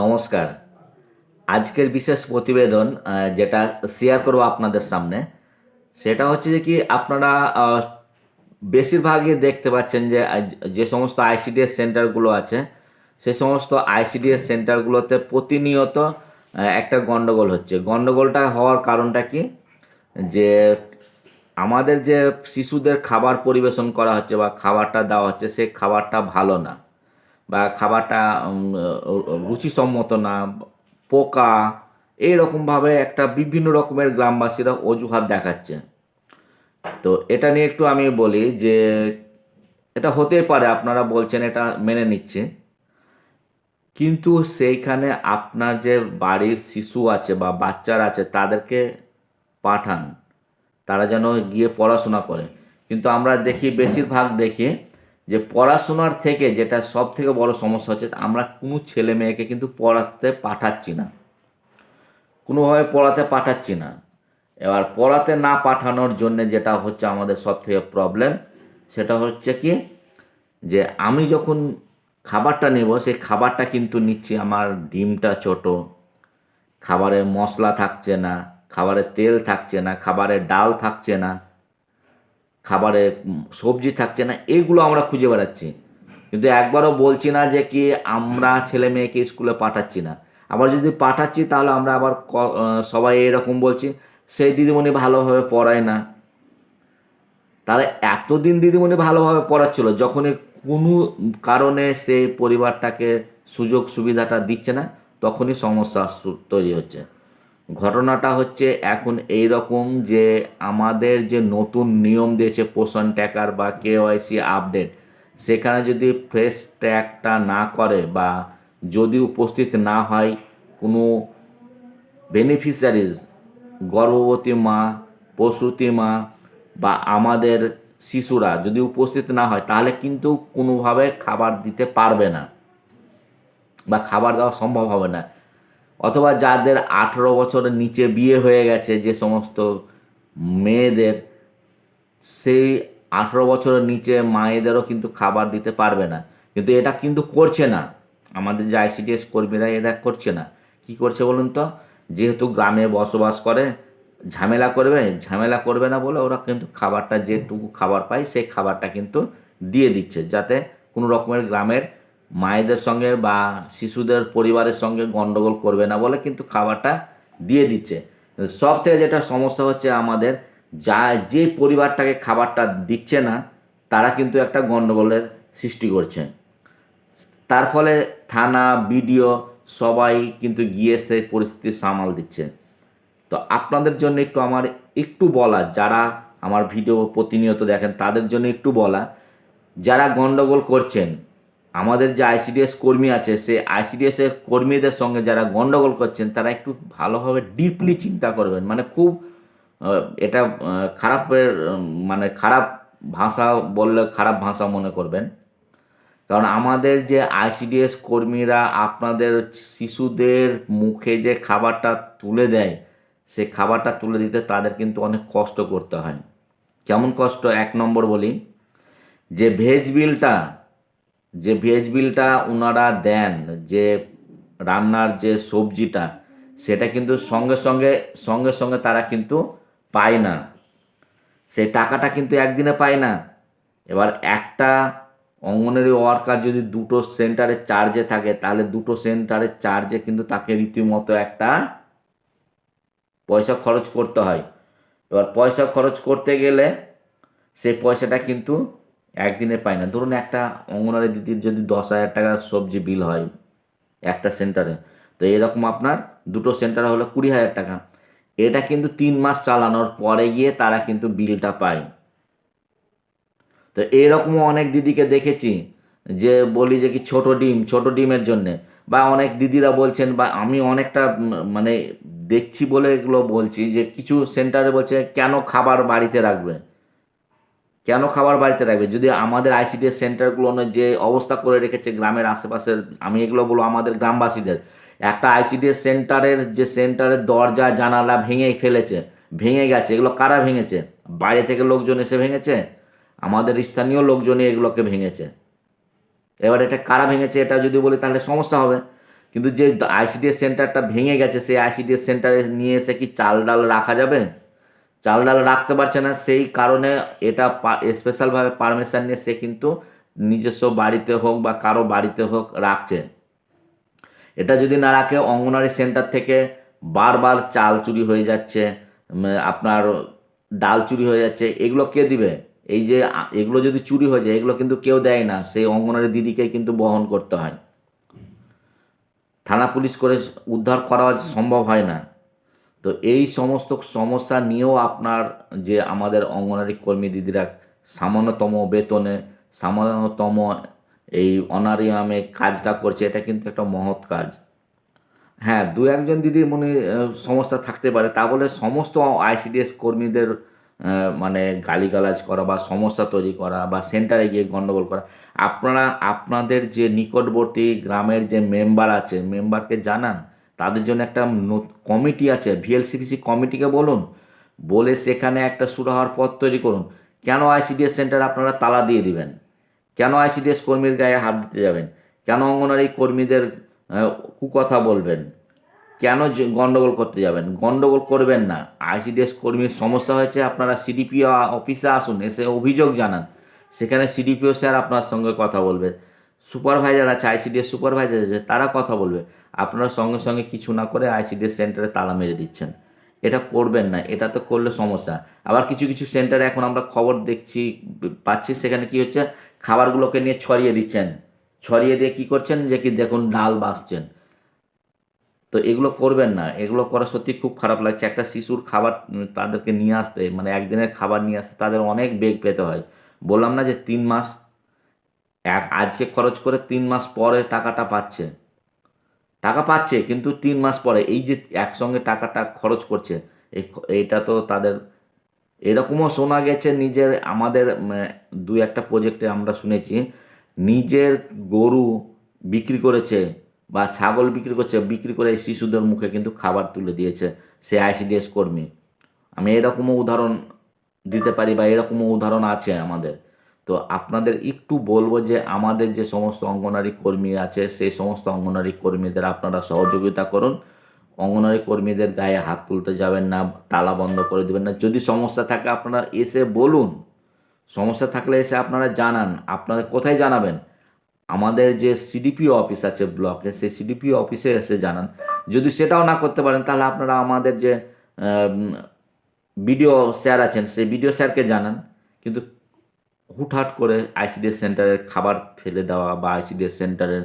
নমস্কার। আজকের বিশেষ প্রতিবেদন যেটা শেয়ার করব আপনাদের সামনে, সেটা হচ্ছে যে কি আপনারা বেশিরভাগই দেখতে পাচ্ছেন যে যে সমস্ত আইসিডিএস সেন্টারগুলো আছে, সে সমস্ত আইসিডিএস সেন্টারগুলোতে প্রতিনিয়ত একটা গন্ডগোল হচ্ছে। গণ্ডগোলটা হওয়ার কারণটা কি? যে আমাদের যে শিশুদের খাবার পরিবেশন করা হচ্ছে বা খাবারটা দেওয়া হচ্ছে সেই খাবারটা ভালো না। বা খাবারটা রুচিসম্মত না, পোকা, এইরকমভাবে একটা বিভিন্ন রকমের গ্রামবাসীরা অজুহাত দেখাচ্ছে। তো এটা নিয়ে একটু আমি বলি যে, এটা হতেই পারে, আপনারা বলছেন এটা মেনে নিচ্ছে। কিন্তু সেইখানে আপনার যে বাড়ির শিশু আছে বা বাচ্চারা আছে, তাদেরকে পাঠান। তারা যেন গিয়ে পড়াশোনা করে। কিন্তু আমরা দেখি, বেশিরভাগ দেখি যে পড়াশোনার থেকে যেটা সব থেকে বড় সমস্যা হচ্ছে আমরা কোনো ছেলে মেয়েকে কিন্তু পড়াতে পাঠাচ্ছি না। কোনোভাবে পড়াতে পাঠাচ্ছি না। এবার পড়াতে না পাঠানোর জন্য যেটা হচ্ছে আমাদের সব থেকে প্রবলেম সেটা হচ্ছে কি? যে আমি যখন খাবারটা নেব, সেই খাবারটা কিন্তু নিচ্ছি। আমার ডিমটা ছোট, খাবারে মশলা থাকছে না, খাবারে তেল থাকছে না, খাবারে ডাল থাকছে না খাবারে সবজি থাকছে না এইগুলো আমরা খুঁজে বেড়াচ্ছি। কিন্তু একবারও বলছি না যে কি আমরা ছেলে মেয়েকে স্কুলে পাঠাচ্ছি না। আবার যদি পাঠাচ্ছি, তাহলে আমরা আবার সবাই এরকম বলছি, সেই দিদিমণি ভালোভাবে পড়ায় না। তাহলে এতদিন দিদিমণি ভালোভাবে পড়াচ্ছিল, যখনই কোনো কারণে সেই পরিবারটাকে সুযোগ সুবিধাটা দিচ্ছে না, তখনই সমস্যা তৈরি হচ্ছে। ঘটনাটা হচ্ছে এখন এই রকম যে আমাদের যে নতুন নিয়ম দিয়েছে পোষণ ট্যাকার বা কেওয়াইসি আপডেট, সেখানে যদি ফ্রেশ ট্যাগটা না করে বা যদি উপস্থিত না হয়, কোনো বেনিফিশিয়ারিজ গর্ভবতী মা, প্রসূতি মা বা আমাদের শিশুরা যদি উপস্থিত না হয়, তাহলে কিন্তু কোনোভাবে খাবার দিতে পারবে না বা খাবার দেওয়া সম্ভব হবে না। অথবা যাদের আঠেরো বছরের নিচে বিয়ে হয়ে গেছে, যে সমস্ত মেয়েদের, সেই আঠেরো বছরের নিচে মায়েদেরও কিন্তু খাবার দিতে পারবে না। কিন্তু এটা কিন্তু করছে না। আমাদের যে আইসিডিএস কর্মীরা এটা করছে না। কি করছে বলুন তো? যেহেতু গ্রামে বসবাস করে, ঝামেলা করবে ঝামেলা করবে না বলে ওরা কিন্তু খাবারটা যেটুকু খাবার পায়, সেই খাবারটা কিন্তু দিয়ে দিচ্ছে, যাতে কোনো রকমের গ্রামের মায়েদের সঙ্গে বা শিশুদের পরিবারের সঙ্গে গন্ডগোল করবে না বলে কিন্তু খাবারটা দিয়ে দিচ্ছে। সব থেকে যেটা সমস্যা হচ্ছে আমাদের, যা, যে পরিবারটাকে খাবারটা দিচ্ছে না, তারা কিন্তু একটা গন্ডগোলের সৃষ্টি করছে। তার ফলে থানা, বিডিও সবাই কিন্তু গিয়ে সেই পরিস্থিতি সামাল দিচ্ছে। তো আপনাদের জন্য একটু আমার একটু বলা, যারা আমার ভিডিও প্রতিনিয়ত দেখেন তাদের জন্য একটু বলা, যারা গন্ডগোল করছেন আমাদের যে আইসিডিএস কর্মী আছে, সেই আইসিডিএস এর কর্মীদের সঙ্গে যারা গন্ডগোল করছেন, তারা একটু ভালোভাবে ডিপলি চিন্তা করবেন। মানে খুব এটা খারাপের মানে খারাপ ভাষা বললে খারাপ ভাষা মনে করবেন। কারণ আমাদের যে আইসিডিএস কর্মীরা আপনাদের শিশুদের মুখে যে খাবারটা তুলে দেয় সে খাবারটা তুলে দিতে তাদের কিন্তু অনেক কষ্ট করতে হয়। কেমন কষ্ট? এক নম্বর বলি, যে ভেজ বিলটা যে ভেজ বিলটা ওনারা দেন, যে রান্নার যে সবজিটা, সেটা কিন্তু সঙ্গে সঙ্গে সঙ্গে সঙ্গে তারা কিন্তু পায় না। সেই টাকাটা কিন্তু একদিনে পায় না। এবার একটা অঙ্গনারী ওয়ার্কার যদি দুটো সেন্টারে চার্জে থাকে, তাহলে দুটো সেন্টারের চার্জে কিন্তু তাকে রীতিমতো একটা পয়সা খরচ করতে হয়। এবার পয়সা খরচ করতে গেলে সেই পয়সাটা কিন্তু একদিনে পায় না। ধরুন একটা অঙ্গনারী দিদির যদি দশ হাজার টাকার সবজি বিল হয় একটা সেন্টারে, তো এরকম আপনার দুটো সেন্টার হলো কুড়ি হাজার টাকা। এটা কিন্তু তিন মাস চালানোর পরে গিয়ে তারা কিন্তু বিলটা পায়। তো এরকমও অনেক দিদিকে দেখেছি যে বলি যে কি ছোট ডিম, ছোট ডিমের জন্যে। বা অনেক দিদিরা বলছেন বা আমি অনেকটা মানে দেখছি বলে এগুলো বলছি যে কিছু সেন্টারে বলছে কেন খাবার বাড়িতে রাখবে? কেন খাবার বাড়িতে রাখবে? যদি আমাদের আইসিডিএস সেন্টারগুলো যে অবস্থা করে রেখেছে গ্রামের আশেপাশের, আমি এগুলো বলব আমাদের গ্রামবাসীদের, একটা আইসিডিএস সেন্টারের যে সেন্টারের দরজা, জানালা ভেঙে ফেলেছে, ভেঙে গেছে, এগুলো কারা ভেঙেছে? বাইরে থেকে লোকজন এসে ভেঙেছে? আমাদের স্থানীয় লোকজনই এগুলোকে ভেঙেছে। এবার এটা কারা ভেঙেছে এটা যদি বলি তাহলে সমস্যা হবে। কিন্তু যে আইসিডিএস সেন্টারটা ভেঙে গেছে, সেই আইসিডিএস সেন্টারে নিয়ে এসে কি চাল ডাল রাখা যাবে? চাল ডাল রাখতে পারছে না। সেই কারণে এটা স্পেশালভাবে পারমিশন নিয়ে সে কিন্তু নিজস্ব বাড়িতে হোক বা কারও বাড়িতে হোক রাখছে। এটা যদি না রাখে, অঙ্গনওয়াড়ি সেন্টার থেকে বারবার চাল চুরি হয়ে যাচ্ছে আপনার ডাল চুরি হয়ে যাচ্ছে, এগুলো কে দিবে? এই যে এগুলো যদি চুরি হয়ে যায়, এগুলো কিন্তু কেউ দেয় না। সেই অঙ্গনওয়াড়ি দিদিকে কিন্তু বহন করতে হয়। থানা পুলিশ করে উদ্ধার করা সম্ভব হয় না। তো এই সমস্ত সমস্যা নিয়েও আপনার যে আমাদের অঙ্গনারী কর্মী দিদিরা সামান্যতম বেতনে, সামান্যতম এই অনারিয়ামে কাজটা করছে, এটা কিন্তু একটা মহৎ কাজ। হ্যাঁ দু একজন দিদি মনে সমস্যা থাকতে পারে, তা বলে সমস্ত আইসিডিএস কর্মীদের মানে গালিগালাজ করা বা সমস্যা তৈরি করা বা সেন্টারে গিয়ে গণ্ডগোল করা, আপনারা, আপনাদের যে নিকটবর্তী গ্রামের যে মেম্বার আছে, মেম্বারকে জানান। তাদের জন্য একটা কমিটি আছে ভিএলসিপিসি কমিটিকে বলুন, বলে সেখানে একটা সুরাহার পথ তৈরি করুন। কেন আইসিডিএস সেন্টার আপনারা তালা দিয়ে দিবেন? কেন আইসিডিএস কর্মীর গায়ে হাত দিতে যাবেন? কেন অঙ্গনারী কর্মীদের কুকথা বলবেন? কেন যে গন্ডগোল করতে যাবেন? গণ্ডগোল করবেন না। আইসিডিএস কর্মীর সমস্যা হয়েছে, আপনারা সিডিপিও অফিসে আসুন, এসে অভিযোগ জানান। সেখানে সিডিপিও স্যার আপনার সঙ্গে কথা বলবে। সুপারভাইজার আছে, আইসিডিএস সুপারভাইজার আছে, তারা কথা বলবে। আপনারা সঙ্গে সঙ্গে কিছু না করে আইসিডিএস সেন্টারে তালা মেরে দিচ্ছেন। এটা করবেন না, এটা তো করলে সমস্যা। আবার কিছু কিছু সেন্টারে এখন আমরা খবর দেখছি, পাচ্ছি, সেখানে কি হচ্ছে? খাবারগুলোকে নিয়ে ছড়িয়ে দিচ্ছেন। ছড়িয়ে দিয়ে কি করছেন? যে কি দেখুন, ডাল বাসছেন তো এগুলো করবেন না, এগুলো করা সত্যি খুব খারাপ লাগছে। একটা শিশুর খাবার তাদেরকে নিয়ে আসতে মানে একদিনের খাবার নিয়ে আসতে তাদের অনেক বেগ পেতে হয়। বললাম না যে তিন মাস এক আজকে খরচ করে তিন মাস পরে টাকাটা পাচ্ছে। টাকা পাচ্ছে কিন্তু তিন মাস পরে এই যে একসঙ্গে টাকাটা খরচ করছে এই এইটা তো তাদের এরকমও শোনা গেছে নিজের আমাদের উম, দু একটা প্রজেক্টে আমরা শুনেছি নিজের গরু বিক্রি করেছে বা ছাগল বিক্রি করছে বিক্রি করে শিশুদের মুখে কিন্তু খাবার তুলে দিয়েছে সে আইসিডিএস কর্মী। আমি এরকমও উদাহরণ দিতে পারি বা এরকমও উদাহরণ আছে আমাদের। তো আপনাদের একটু বলব যে আমাদের যে সমস্ত অঙ্গনারী কর্মী আছে, সেই সমস্ত অঙ্গনারী কর্মীদের আপনারা সহযোগিতা করুন। অঙ্গনারী কর্মীদের গায়ে হাত তুলতে যাবেন না, তালা বন্ধ করে দেবেন না। যদি সমস্যা থাকে আপনারা এসে বলুন। সমস্যা থাকলে এসে আপনারা জানান। আপনারা কোথায় জানাবেন? আমাদের যে সিডিপিও অফিস আছে ব্লকে, সেই সিডিপিও অফিসে এসে জানান। যদি সেটাও না করতে পারেন, তাহলে আপনারা আমাদের যে বিডিও স্যার আছেন, সেই বিডিও স্যারকে জানান। কিন্তু হুটহাট করে আইসিডিএস সেন্টারের খাবার ফেলে দেওয়া বা আইসিডিএস সেন্টারের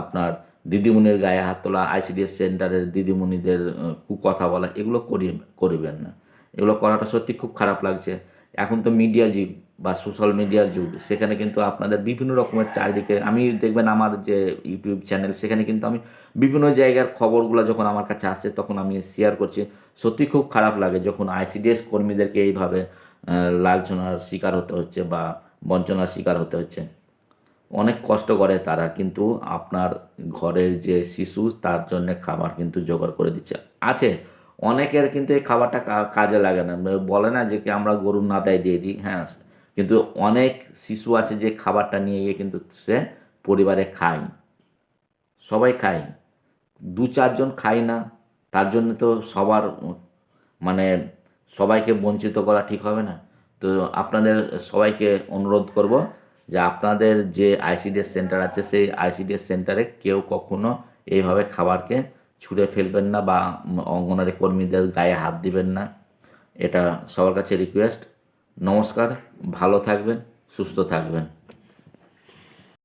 আপনার দিদিমণির গায়ে হাত তোলা আইসিডিএস সেন্টারের দিদিমণিদের কুকথা বলা, এগুলো করিয়ে করিবেন না। এগুলো করাটা সত্যি খুব খারাপ লাগছে। এখন তো মিডিয়া যুগ বা সোশ্যাল মিডিয়ার যুগ, সেখানে কিন্তু আপনাদের বিভিন্ন রকমের চারিদিকে, আমি দেখবেন আমার যে ইউটিউব চ্যানেল সেখানে কিন্তু আমি বিভিন্ন জায়গার খবরগুলো যখন আমার কাছে আসছে, তখন আমি শেয়ার করছি। সত্যি খুব খারাপ লাগে যখন আইসিডিএস কর্মীদেরকে এইভাবে লাঞ্ছনার শিকার হতে হচ্ছে বা বঞ্চনার শিকার হতে হচ্ছে। অনেক কষ্ট করে তারা, কিন্তু আপনার ঘরের যে শিশু, তার জন্য খাবার কিন্তু জোগাড় করে দিচ্ছে। আছে, অনেকের কিন্তু এই খাবারটা কাজে লাগে না। বলে না যে কি আমরা গরুর নাদায় দিয়ে দিই হ্যাঁ কিন্তু অনেক শিশু আছে যে খাবারটা নিয়ে গিয়ে কিন্তু সে পরিবারে খায়। সবাই খায়। দু চারজন খায় না, তার জন্য তো সবার মানে সবাইকে বঞ্চিত করা ঠিক হবে না। তো আপনাদের সবাইকে অনুরোধ করব যে আপনাদের যে আইসিডিএস সেন্টার আছে, সেই আইসিডিএস সেন্টারে কেউ কখনো এইভাবে খাবারকে ছুঁড়ে ফেলবেন না বা অঙ্গনারী কর্মীদের গায়ে হাত দিবেন না। এটা সবার কাছে রিকোয়েস্ট নমস্কার, ভালো থাকবেন, সুস্থ থাকবেন।